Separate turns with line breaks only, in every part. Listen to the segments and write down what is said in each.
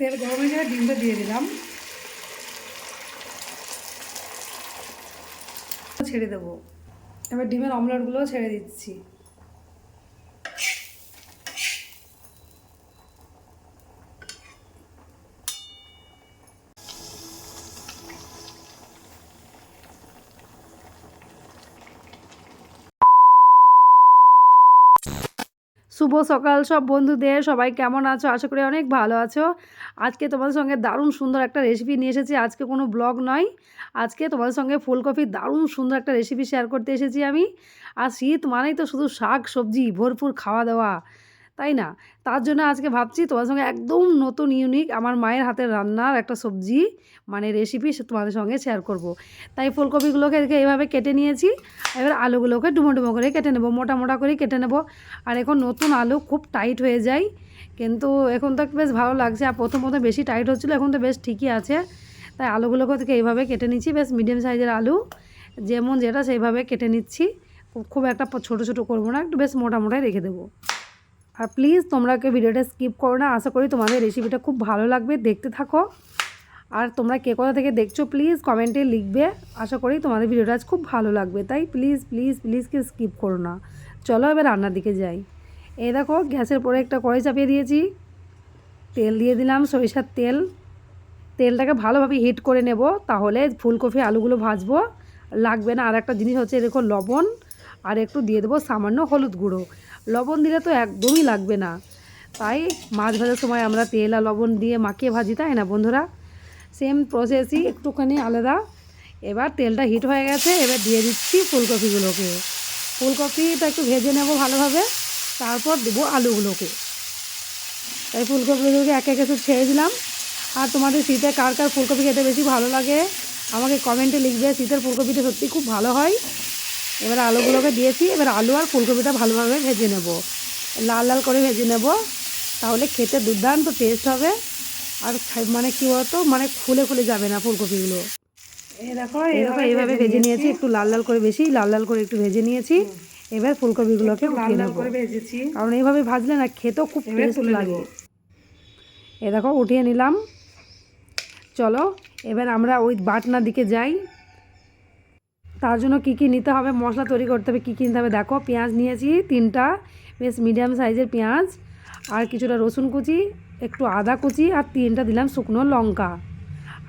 তেল গরম হয়ে ডিমটা দিয়ে দিলাম। ছেড়ে দেবো। এবার ডিমের অমলেটগুলোও ছেড়ে দিচ্ছি। শুভ সকাল সব বন্ধুদের, সবাই কেমন আছো? আশা করি অনেক ভালো আছো। আজকে তোমাদের সঙ্গে দারুণ সুন্দর একটা রেসিপি নিয়ে এসেছি। আজকে কোনো ব্লগ নয়। আজকে তোমাদের সঙ্গে ফুলকপির দারুণ সুন্দর একটা রেসিপি শেয়ার করতে এসেছি আমি। আর শীত মানেই তো শুধু শাক, সবজি, ভরপুর খাওয়া দাওয়া। তাই না? তার জন্য আজকে ভাবছি তোমাদের সঙ্গে একদম নতুন ইউনিক আমার মায়ের হাতের রান্নার একটা সবজি মানে রেসিপি তোমাদের সঙ্গে শেয়ার করব। তাই ফুলকপিগুলোকে এইভাবে কেটে নিয়েছি, এবার আলুগুলোকে ডুমো ডুমো করে কেটে নেব, মোটা মোটা করে কেটে নেব। আর এখন নতুন আলু খুব টাইট হয়ে যায়, কিন্তু এখন তো বেশ ভালো লাগছে। আর প্রথম প্রথম বেশি টাইট হচ্ছিল, এখন তো বেশ ঠিকই আছে। তাই আলুগুলোকে থেকে এইভাবে কেটে নিচ্ছি, বেশ মিডিয়াম সাইজের আলু, যেমন যেটা সেইভাবে কেটে নিচ্ছি। খুব একটা ছোটো ছোটো করব না, একটু বেশ মোটা মোটাই রেখে দেবো। আর প্লিজ তোমরা কেউ ভিডিওটা স্কিপ করো না। আশা করি তোমাদের রেসিপিটা খুব ভালো লাগবে। দেখতে থাকো। আর তোমরা কে কোথা থেকে দেখছ প্লিজ কমেন্টে লিখবে। আশা করি তোমাদের ভিডিওটা আজ খুব ভালো লাগবে। তাই প্লিজ প্লিজ প্লিজ কেউ স্কিপ করো না। চলো এবার রান্নার দিকে যাই। এই দেখো, গ্যাসের পরে একটা কড়াই চাপিয়ে দিয়েছি। তেল দিয়ে দিলাম সরিষার তেল। তেলটাকে ভালোভাবে হিট করে নেব। তাহলে ফুলকপি, আলুগুলো ভাজবো। লাগবে না। আর একটা জিনিস হচ্ছে, দেখো লবণ। আর একটু দিয়ে দেবো সামান্য হলুদ গুঁড়ো। লবণ দিলে তো একদমই লাগবে না। তাই মাছ ভাজার সময় আমরা তেল আর লবণ দিয়ে মাখিয়ে ভাজি, তাই না বন্ধুরা? সেম প্রসেসই একটুখানি আলাদা। এবার তেলটা হিট হয়ে গেছে, এবার দিয়ে দিচ্ছি ফুলকপিগুলোকে। ফুলকপিটা একটু ভেজে নেব ভালোভাবে, তারপর দেবো আলুগুলোকে। তাই ফুলকপিগুলোকে একে একে ছেড়ে দিলাম। আর তোমাদের শীতে কার কার ফুলকপি খেতে বেশি ভালো লাগে, আমাকে কমেন্টে লিখবে। শীতের ফুলকপিটা সত্যি খুব ভালো হয়। এবার আলুগুলোকে দিয়েছি এবার আলু আর ফুলকপিটা ভালোভাবে ভেজে নেব। লাল লাল করে ভেজে নেব তাহলে খেতে দুর্দান্ত টেস্ট হবে। আর মানে কী বলতো মানে খুলে খুলে যাবে না ফুলকপিগুলো।
দেখো
এই এইভাবে ভেজে নিয়েছি। একটু লাল লাল করে বেশি লাল লাল করে একটু ভেজে নিয়েছি। এবার ফুলকপিগুলোকে
লাল লাল করে ভেজেছি।
কারণ এইভাবে ভাজলে না খেতেও খুব টেস্ট লাগে। এ দেখো উঠিয়ে নিলাম। চলো এবার আমরা ওই বাটনার দিকে যাই। তার জন্য কী কী নিতে হবে, মশলা তৈরি করতে হবে, কী কী নিতে হবে? দেখো, পেঁয়াজ নিয়েছি, তিনটা, বেশ মিডিয়াম সাইজের পেঁয়াজ, আর কিছুটা রসুন কুচি, একটু আদা কুচি, আর তিনটা দিলাম শুকনো লঙ্কা।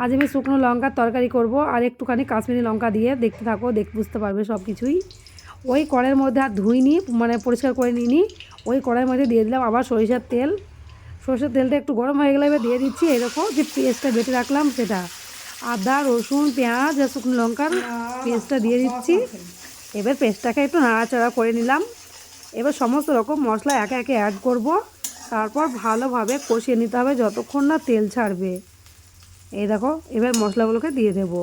আজ আমি শুকনো লঙ্কার তরকারি করব, আর একটুখানি কাশ্মীরি লঙ্কা দিয়ে দেখতে থাকো, দেখ, বুঝতে পারবে সব কিছুই ওই কড়ের মধ্যে আর ধুইনি মানে পরিষ্কার করে নিইনি, ওই কড়াইয়ের মধ্যে দিয়ে দিলাম আবার সরিষার তেল। সরষের তেলটা একটু গরম হয়ে গেলে এবার দিয়ে দিচ্ছি এরকম যে পেস্টটা বেটে রাখলাম সেটা। আদা, রসুন, পেঁয়াজ আর শুকনো লঙ্কার পেস্টটা দিয়ে দিচ্ছি। এবার পেস্টটাকে একটু নাড়াচাড়া করে নিলাম। এবার সমস্ত রকম মশলা একে একে অ্যাড করব। তারপর ভালোভাবে কষিয়ে নিতে হবে যতক্ষণ না তেল ছাড়বে। এই দেখো, এবার মশলাগুলোকে দিয়ে দেব।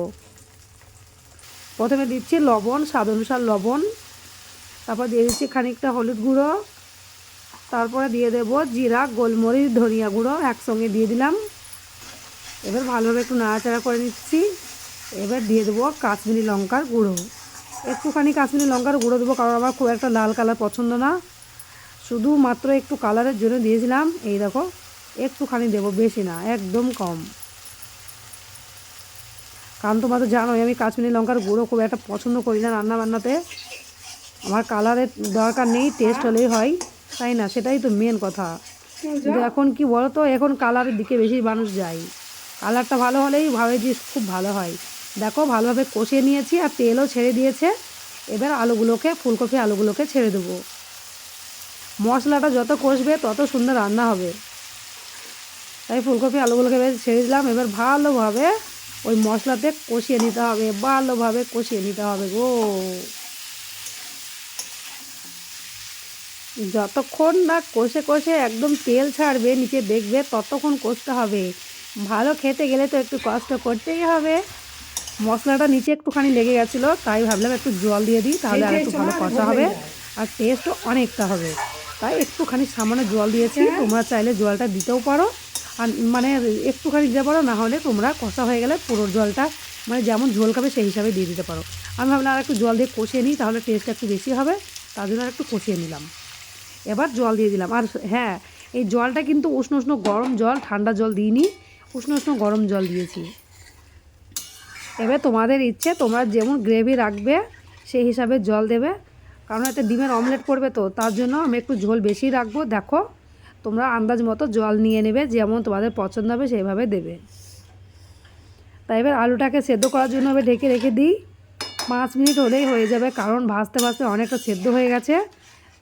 প্রথমে দিচ্ছি লবণ, স্বাদ অনুসার লবণ। তারপর দিয়ে দিচ্ছি খানিকটা হলুদ গুঁড়ো। তারপরে দিয়ে দেব জিরা, গোলমরিচ, ধনিয়া গুঁড়ো একসঙ্গে দিয়ে দিলাম। এবার ভালোভাবে একটু নাড়াচাড়া করে নিচ্ছি। এবার দিয়ে দেবো কাশ্মীরি লঙ্কার গুঁড়ো। একটুখানি কাশ্মীরি লঙ্কার গুঁড়ো দেবো কারণ আমার খুব একটা লাল কালার পছন্দ না। শুধুমাত্র একটু কালারের জন্য দিয়েছিলাম। এই দেখো একটুখানি দেবো বেশি না একদম কম। কারণ তোমরা তো জানোই আমি কাশ্মীরি লঙ্কার গুঁড়ো খুব একটা পছন্দ করি না রান্না বান্নাতে আমার কালারের দরকার নেই টেস্ট হলেই হয় তাই না? সেটাই তো মেন কথা। কিন্তু এখন কি বলো তো এখন কালারের দিকে বেশি মানুষ যায়। কালারটা ভালো হলেই ভাবে যে খুব ভালো হয়। দেখো ভালোভাবে কষিয়ে নিয়েছি আর তেলও ছেড়ে দিয়েছে। এবার আলুগুলোকে, ফুলকপি আলুগুলোকে ছেড়ে দেবো। মশলাটা যত কষবে, তত সুন্দর রান্না হবে। তাই ফুলকপি আলুগুলোকে বেশ ছেড়ে দিলাম। এবার ভালোভাবে ওই মশলাতে কষিয়ে নিতে হবে। ভালোভাবে কষিয়ে নিতে হবে গো। যতক্ষণ না কষে কষে একদম তেল ছাড়বে, নিচে দেখবে ততক্ষণ কষতে হবে। ভালো খেতে গেলে তো একটু কষ্ট করতেই হবে। মশলাটা নিচে একটুখানি লেগে গেছিল তাই ভাবলাম একটু জল দিয়ে দিই তাহলে আর একটু ভালো কষা হবে। আর টেস্টও অনেকটা হবে। তাই একটুখানি সামান্য জল দিয়েছি তোমরা চাইলে জলটা দিতেও পারো। আর মানে একটুখানি দিতে পারো না হলে তোমরা কষা হয়ে গেলে পুরো জলটা মানে যেমন ঝোল খাবে সেই হিসাবে দিয়ে দিতে পারো। আমি ভাবলাম আর একটু জল দিয়ে কষিয়ে নিই তাহলে টেস্টটা একটু বেশি হবে তার জন্য আর একটু কষিয়ে নিলাম। এবার জল দিয়ে দিলাম। আর হ্যাঁ এই জলটা কিন্তু উষ্ণ উষ্ণ গরম জল ঠান্ডা জল দিইনি। উষ্ণ উষ্ণ গরম জল দিয়েছি। এবার তোমাদের ইচ্ছে, তোমরা যেমন গ্রেভি রাখবে, সেই হিসাবে জল দেবে। কারণ এতে ডিমের অমলেট করবে তো, তার জন্য আমি একটু ঝোল বেশি রাখব। দেখো, তোমরা আন্দাজ মতো জল নিয়ে নেবে, যেমন তোমাদের পছন্দ হবে সেইভাবে দেবে। তাই এবার আলুটাকে সেদ্ধ করার জন্য এবার ঢেকে রেখে দিই। পাঁচ মিনিট হলেই হয়ে যাবে, কারণ ভাজতে ভাজতে অনেকটা সেদ্ধ হয়ে গেছে।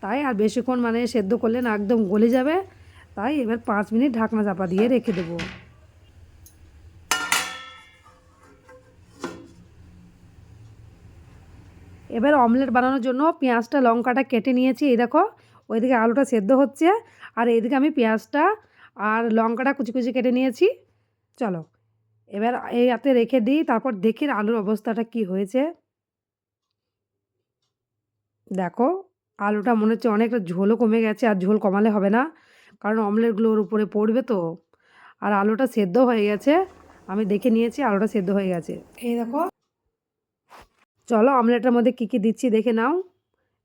তাই আর বেশিক্ষণ মানে সেদ্ধ করলে না একদম গলে যাবে। তাই এবার পাঁচ মিনিট ঢাকনা চাপা দিয়ে রেখে দেবো। এবার অমলেট বানানোর জন্য পেঁয়াজটা, লঙ্কাটা কেটে নিয়েছি। এই দেখো, ওইদিকে আলুটা সেদ্ধ হচ্ছে। আর এইদিকে আমি পেঁয়াজটা আর লঙ্কাটা কুচি কুচি কেটে নিয়েছি। চলো, এবার এই হাতে রেখে দিই, তারপর দেখি আলুর অবস্থাটা কি হয়েছে। দেখো, আলুটা মনে হচ্ছে অনেকটা ঝোলও কমে গেছে, আর ঝোল কমালে হবে না, কারণ অমলেটগুলো ওর উপরে পড়বে তো। আর আলুটা সেদ্ধ হয়ে গেছে, আমি দেখে নিয়েছি আলুটা সেদ্ধ হয়ে গেছে। এই দেখো চলো অমলেটের মধ্যে কী কী দিচ্ছি দেখে নাও।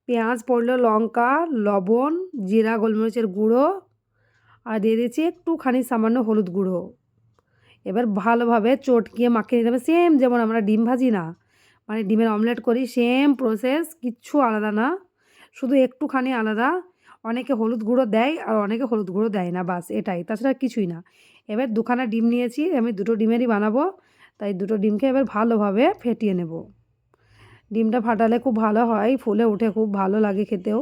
পেঁয়াজ পড়ল, লঙ্কা, লবণ, জিরা, গোলমরিচের গুঁড়ো, আর দিয়ে দিচ্ছি একটুখানি সামান্য হলুদ গুঁড়ো। এবার ভালোভাবে চটকিয়ে মাখিয়ে নিতে হবে। সেম যেমন আমরা ডিম ভাজি না মানে ডিমের অমলেট করি সেম প্রসেস কিচ্ছু আলাদা না। শুধু একটুখানি আলাদা। অনেকে হলুদ গুঁড়ো দেয় আর অনেকে হলুদ গুঁড়ো দেয় না, বাস এটাই। তাছাড়া কিছুই না। এবার দুখানা ডিম নিয়েছি, আমি দুটো ডিমেরই বানাবো, তাই দুটো ডিমকে এবার ভালোভাবে ফেটিয়ে নেব। ডিমটা ফাটালে খুব ভালো হয়, ফুলে উঠে খুব ভালো লাগে খেতেও।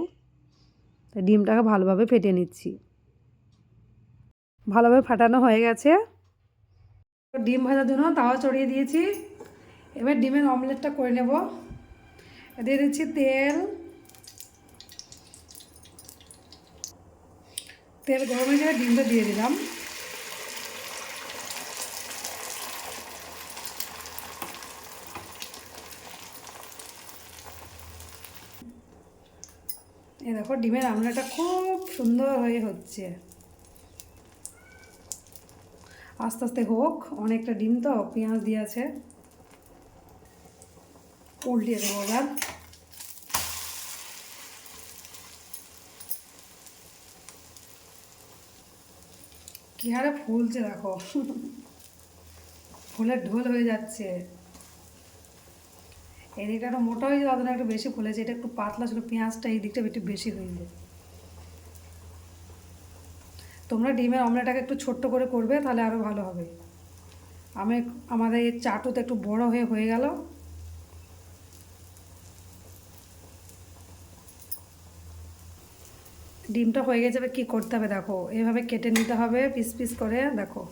তাই ডিমটাকে ভালোভাবে ফেটে নিচ্ছি। ভালোভাবে ফাটানো হয়ে গেছে। ডিম ভাজার জন্য তাওয়া চড়িয়ে দিয়েছি। এবার ডিমের অমলেটটা করে নেব। দিয়ে দিচ্ছি তেল। তেল গরম হয়ে গেলে ডিমটা দিয়ে দিলাম। এই দেখো ডিমের আমলাটা খুব সুন্দর হয়ে হচ্ছে। আস্তে আস্তে হোক, অনেকটা ডিম তো, পেঁয়াজ দিয়ে আছে উল্টিয়ে দেবো এবার। কি হারে ফুলছে দেখো। ফুলের ঢোল হয়ে যাচ্ছে। এই দিকটা একটু মোটা হয়ে যাবে একটু বেশি ফুলেছে, এটা একটু পাতলা ছিল, পেঁয়াজটা এই দিকটা একটু বেশি হয়েছে তোমরা ডিমের অমলেটটাকে একটু ছোট্ট করে করবে, তাহলে আরও ভালো হবে। আমি আমাদের এই চাটুতে একটু বড় হয়ে হয়ে গেল। ডিমটা হয়ে গেছে, এবার কী করতে হবে দেখো, এভাবে কেটে নিতে হবে, পিস পিস করে, দেখো।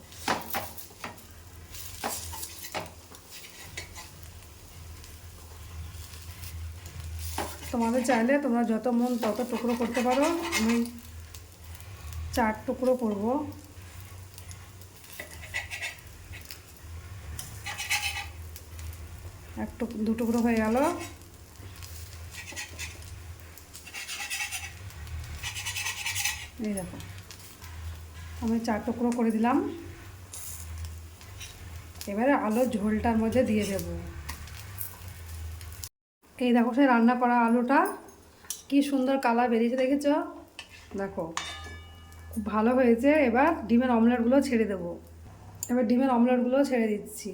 তোমাদের চাইলে তোমরা যত মন তত টুকরো করতে পারো। আমি চার টুকরো করব। এক টুক, দু টুকরো হয়ে গেল। এই দেখো, আমি চার টুকরো করে দিলাম। এবারে আলু ঝোলটার মধ্যে দিয়ে দেব। এই দেখো সে রান্না করা আলুটা, কি সুন্দর কালার বেরিয়েছে দেখেছ? দেখো, খুব ভালো হয়েছে। এবার ডিমের অমলেটগুলো ছেড়ে দেবো। এবার ডিমের অমলেটগুলো ছেড়ে দিচ্ছি।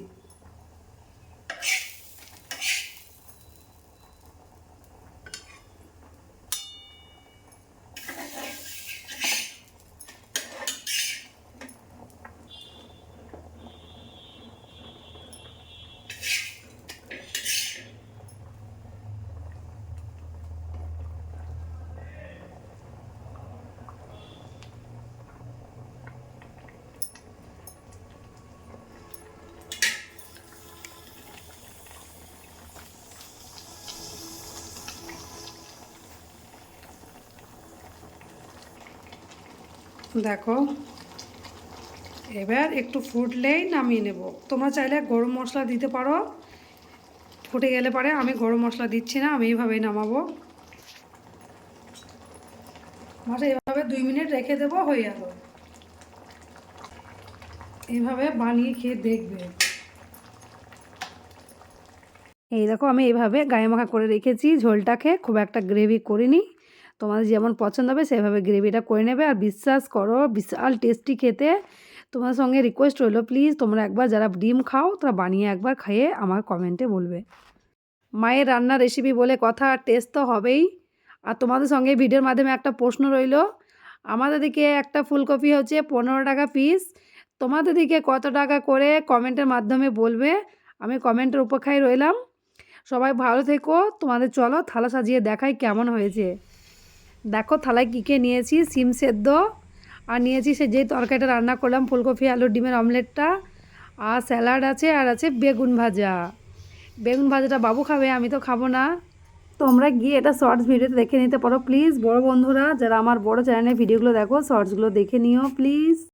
দেখো, এবার একটু ফুটলেই নামিয়ে নেব। তোমরা চাইলে গরম মশলা দিতে পারো। ফুটে গেলে পরে, আমি গরম মশলা দিচ্ছি না, আমি এইভাবেই নামাবো। মাসে এভাবে দুই মিনিট রেখে দেবো, হয়ে গেল। এইভাবে বানিয়ে খেয়ে দেখবে। এই দেখো, আমি এইভাবে গায়ে মাখা করে রেখেছি, ঝোলটাকে খুব একটা গ্রেভি করিনি। তোমাদের যেমন পছন্দ হবে, সেভাবে গ্রেভিটা করে নেবে। আর বিশ্বাস করো, বিশাল টেস্টি খেতে। তোমাদের সঙ্গে রিকোয়েস্ট রইল প্লিজ তোমরা একবার যারা ডিম খাও, তারা বানিয়ে একবার খেয়ে আমার কমেন্টে বলবে। মায়ের রান্নার রেসিপি বলে কথা টেস্ট তো হবেই। আর তোমাদের সঙ্গে ভিডিওর মাধ্যমে একটা প্রশ্ন রইল। আমাদের দিকে একটা ফুলকপি হচ্ছে পনেরো টাকা পিস তোমাদের দিকে কত টাকা করে কমেন্টের মাধ্যমে বলবে। আমি কমেন্টের উপেক্ষায় রইলাম। সবাই ভালো থেকো। তোমাদের চলো থালা সাজিয়ে দেখাই কেমন হয়েছে। দেখো, থালায় কী কে নিয়েছি? সিম সেদ্ধ, আর নিয়েছি সে যেই তরকারিটা রান্না করলাম, ফুলকপি আলুর ডিমের অমলেটটা, আর স্যালাড আছে, আর আছে বেগুন ভাজা। বেগুন ভাজাটা বাবু খাবে, আমি তো খাব না। তোমরা গিয়ে এটা শর্টস ভিডিওতে দেখে নিতে পারো প্লিজ বড় বন্ধুরা, যারা আমার বড় চ্যানেলে ভিডিওগুলো দেখো শর্টসগুলো দেখে নিও প্লিজ